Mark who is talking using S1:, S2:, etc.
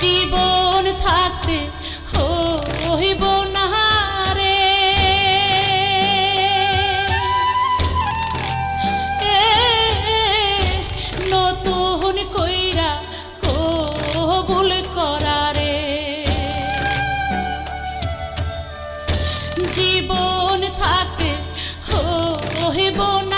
S1: জীবন থাকতে হইব না রে। নতুন কইরা কবুল করারে জীবন থাকতে হইব না